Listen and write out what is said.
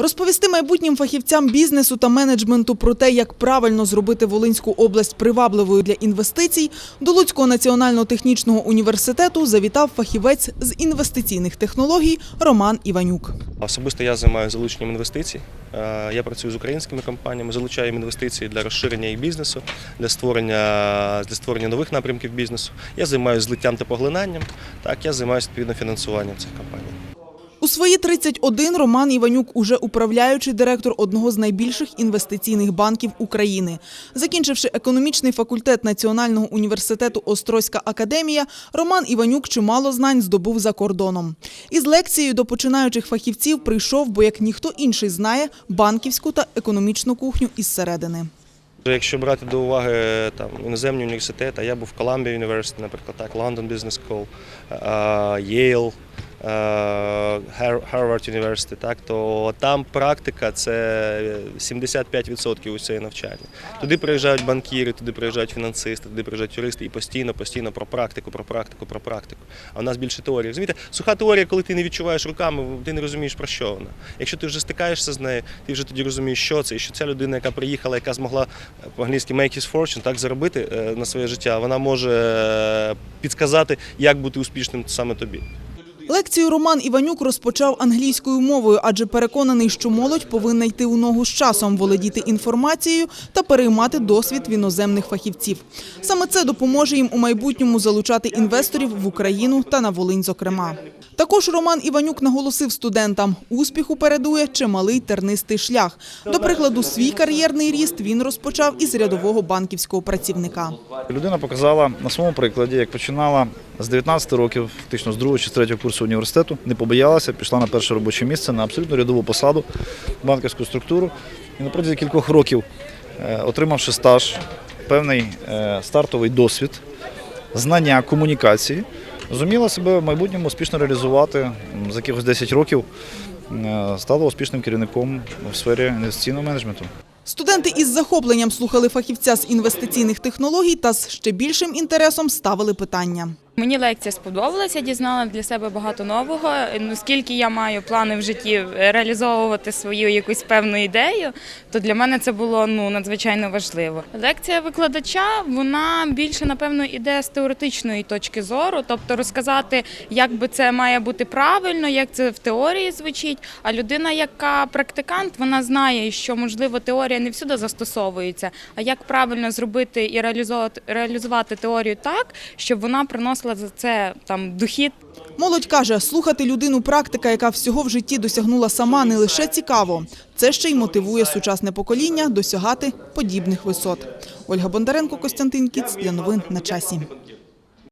Розповісти майбутнім фахівцям бізнесу та менеджменту про те, як правильно зробити Волинську область привабливою для інвестицій, до Луцького національного технічного університету завітав фахівець з інвестиційних технологій Роман Іванюк. Особисто я займаюся залученням інвестицій. Е, Я працюю з українськими компаніями, залучаємо інвестиції для розширення їх бізнесу, для створення, для створення нових напрямків бізнесу. Я займаюся злиттям та поглинанням. Так, я займаюся відповідно фінансуванням цих компаній. Свої 31 Роман Іванюк уже управляючий директор одного з найбільших інвестиційних банків України. Закінчивши економічний факультет Національного університету Острозька академія, Роман Іванюк чимало знань здобув за кордоном. Із лекцією до починаючих фахівців прийшов, бо як ніхто інший знає банківську та економічну кухню із середини. Якщо брати до уваги там іноземні університети, я був в Columbia University, наприклад, так, London Business School, Yale, е, Harvard University, так, то там практика це 75% усієї навчання. Туди приїжджають банкіри, туди приїжджають фінансисти, туди приїжджають юристи і постійно, постійно про практику, про практику, про практику. А у нас більше теорії. Розумієте, суха теорія, коли ти не відчуваєш руками, ти не розумієш про що вона. Якщо ти вже стикаєшся з нею, ти вже тоді розумієш, що це, і що ця людина, яка приїхала, яка змогла е, по-англійськи make his fortune, так заробити е, на своє життя, вона може е, підказати, як бути успішним саме тобі. Лекцію Роман Іванюк розпочав англійською мовою, адже переконаний, що молодь повинна йти у ногу з часом, володіти інформацією та переймати досвід в іноземних фахівців. Саме це допоможе їм у майбутньому залучати інвесторів в Україну та на Волинь, зокрема. Також Роман Іванюк наголосив студентам, успіху передує чималий тернистий шлях. До прикладу, свій кар'єрний ріст він розпочав із рядового банківського працівника. Людина показала на своєму прикладі, як починала з 19 років, фактично з другого чи з третього курсу університету, не побоялася, пішла на перше робоче місце на абсолютно рядову посаду, банківську структуру. І на протязі кількох років, е, отримавши стаж, певний е, стартовий досвід, знання, комунікації, зуміла себе в майбутньому успішно реалізувати за якихось 10 років. е, Стала успішним керівником в сфері інвестиційного менеджменту. Студенти із захопленням слухали фахівця з інвестиційних технологій та з ще більшим інтересом ставили питання. Мені лекція сподобалася, дізнала для себе багато нового. Ну, Оскільки я маю плани в житті реалізовувати свою якусь певну ідею, то для мене це було ну надзвичайно важливо. Лекція викладача вона більше напевно іде з теоретичної точки зору, тобто розказати, як би це має бути правильно, як це в теорії звучить. А людина, яка практикант, вона знає, що можливо теорія не всюди застосовується, а як правильно зробити і реалізовувати реалізувати теорію так, щоб вона приносила за це там дохід Молодь каже, слухати людину практика, яка всього в житті досягнула сама, не лише цікаво. Це ще й мотивує сучасне покоління досягати подібних висот. Ольга Бондаренко, Костянтин Кіц для новин на часі.